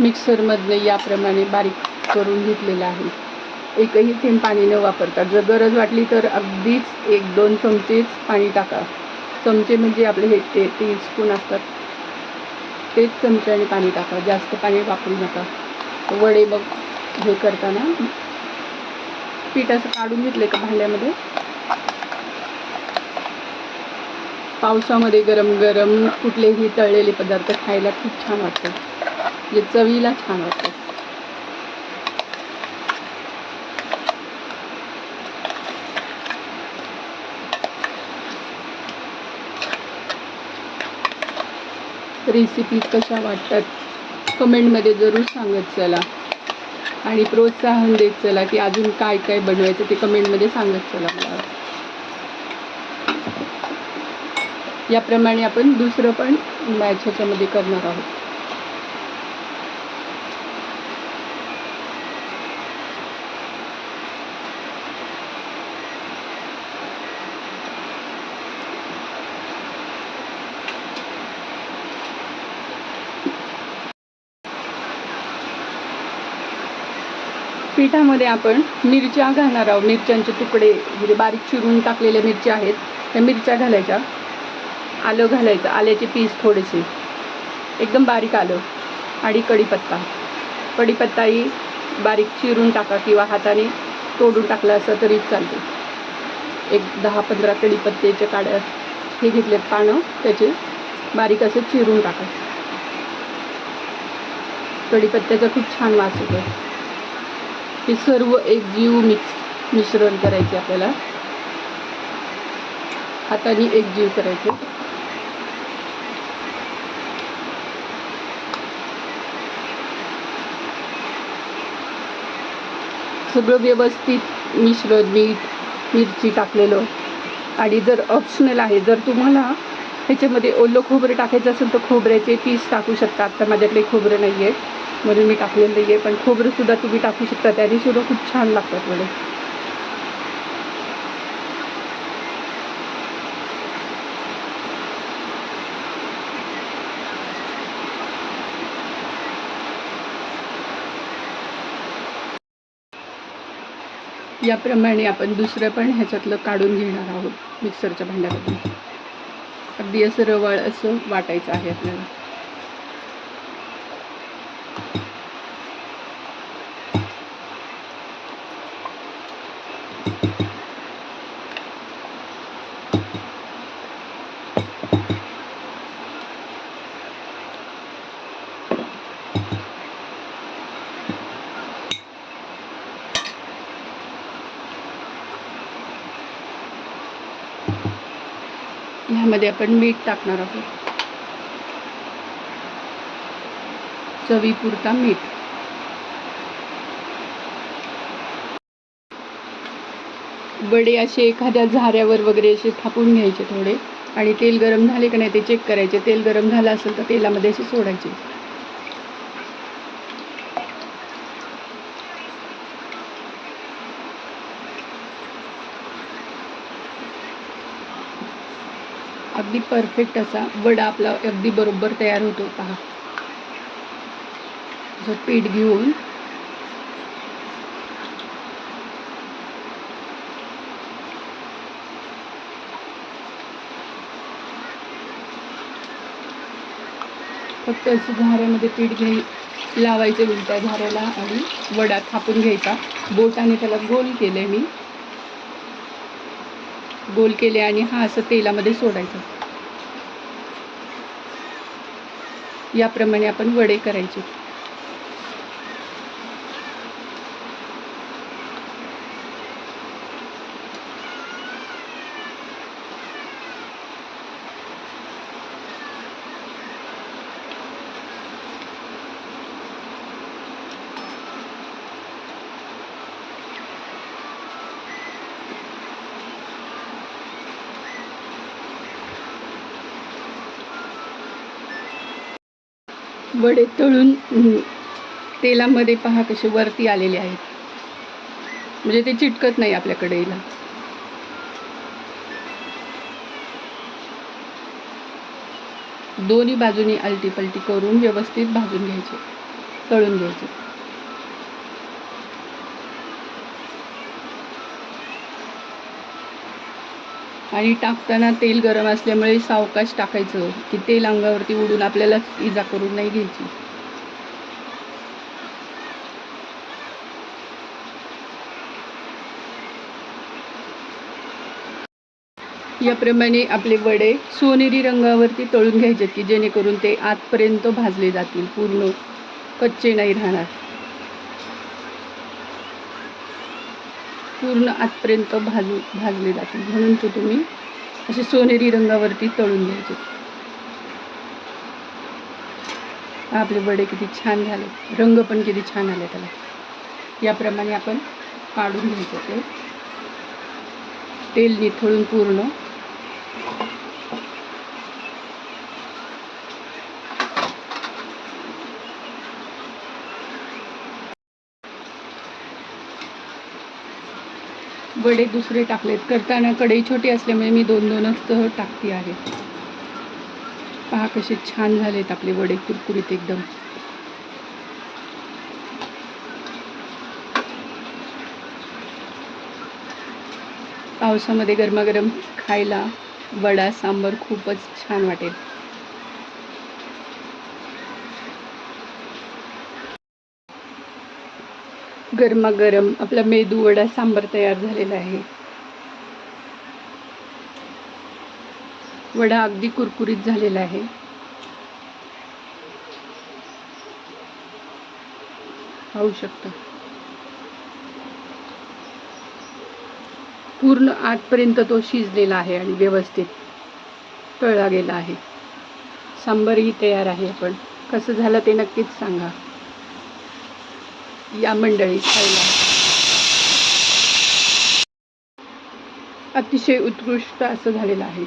मिक्सरमधनं याप्रमाणे बारीक करून घेतलेलं आहे. एकही थेंब पाणी न वापरता. जर गरज वाटली तर अगदीच एक दोन चमचेच पाणी टाका. चमचे म्हणजे आपले हे ते टी स्पून असतात. तेच चमच्याने पाणी टाका. जास्त पाणी वापरू नका. वडे मग हे करताना. पीठ असं काढून घेतलं का भांड्यामध्ये? पावसामध्ये गरम गरम कुठलेही तळलेले पदार्थ खायला खूप छान वाटतं जे चवीला छान वाटतं. रेसिपी कशा वाटतात? कमेंटमध्ये जरूर सांगत चला. आणि प्रोत्साहन देत चला की अजून काय काय बनवायचं ते कमेंटमध्ये सांगत चला मला. याप्रमाणे आपण दुसरं पण मॅच ह्याच्यामध्ये करणार आहोत. पिठामध्ये आपण मिरच्या घालणार आहोत. मिरच्यांचे तुकडे म्हणजे बारीक चिरून टाकलेल्या मिरच्या आहेत. त्या मिरच्या घालायच्या. आलं घालायचं. आल्याचे पीस थोडेसे. एकदम बारीक आलं. आणि कढीपत्ता. कढीपत्ताही बारीक चिरून टाका किंवा हाताने तोडून टाकला असं तरी चालते. एक दहा पंधरा कढीपत्त्याच्या काड्या हे घेतलेत पानं. त्याचे बारीक असं चिरून टाका. कढीपत्त्याचा खूप छान वास येतो. हे सर्व एकजीव मिक्स मिश्रण करायचे आपल्याला. हाताने एकजीव करायचे. सगळं व्यवस्थित मिश्रण मीठ मिरची टाकलेलं. आणि जर ऑप्शनल आहे जर तुम्हाला ह्याच्यामध्ये ओलं खोबरं टाकायचं असेल तर खोबऱ्याचे पीस टाकू शकता आता माझ्याकडे खोबरं नाही आहे म्हणून मी टाकलेलं नाही आहे पण खोबरंसुद्धा तुम्ही टाकू शकता. त्याने सुद्धा खूप छान लागतात वडे. याप्रमाणे आपण दुसरं पण ह्याच्यातलं काढून घेणार आहोत मिक्सरच्या भांड्यामधून. अगदी असं रवळ असं वाटायचं आहे आपल्याला. ह्यामध्ये आपण मीठ टाकणार आहोत. चवीपुरता मीठ. वडे असे एखाद्या झाऱ्यावर वगैरे असे थापून घ्यायचे थोडे. आणि तेल गरम झाले का नाही ते चेक करायचे. तेल गरम झालं असेल तर तेलामध्ये असे सोडायचे. अगदी परफेक्ट असा वडा आपला अगदी बरोबर तयार होतो. पहा. जो पीठ घेऊन फक्त असं झाऱ्यामध्ये पीठ घे लावायचं उलट्या झाऱ्याला आणि वडा थापून घ्यायचा. बोटाने त्याला गोल केले मी. गोल केले आणि हा असं तेलामध्ये सोडायचा. याप्रमाणे आपण वडे करायचे. वडे तळून तेलामध्ये पहा कसे वरती आलेले आहेत. म्हणजे ते चिटकत नाही आपल्या कढईला दोन्ही बाजूनी आलटी पलटी करून व्यवस्थित भाजून घ्यायचे तळून घ्यायचे. आणि टाकताना तेल गरम असल्यामुळे सावकाश टाकायचं की तेल अंगावरती उडून आपल्याला इजा करून नाही घ्यायची. याप्रमाणे आपले वडे सोनेरी रंगावरती तळून घ्यायचे की जेणेकरून ते आतपर्यंत भाजले जातील पूर्ण कच्चे नाही राहणार. पूर्ण आतपर्यंत भाजू भाजले जाते म्हणून तो तुम्ही असे सोनेरी रंगावरती तळून घ्यायचे. आपले वडे किती छान झाले. रंग पण किती छान आले त्याला. याप्रमाणे आपण काढून घ्यायचं ते. तेल निथळून पूर्ण. वडे दुसरे टाकलेत. करताना कढई छोटी असल्यामुळे मी दोन दोनच टाकते आहे. पहा कसे छान झालेत आपले वडे कुरकुरीत एकदम. पावसामध्ये गरमागरम खायला वडा सांबर खूपच छान वाटेल. गरमागरम आपला मेदू वडा सांबर तयार झालेला आहे. वडा अगदी कुरकुरीत झालेला आहे. पाहू शकता. पूर्ण आतपर्यंत तो शिजलेला आहे आणि व्यवस्थित तळला गेला आहे. सांबरही तयार आहे आपण. कसं झालं ते नक्कीच सांगा. या मंडळी खायला. अतिशय उत्कृष्ट असं झालेलं आहे.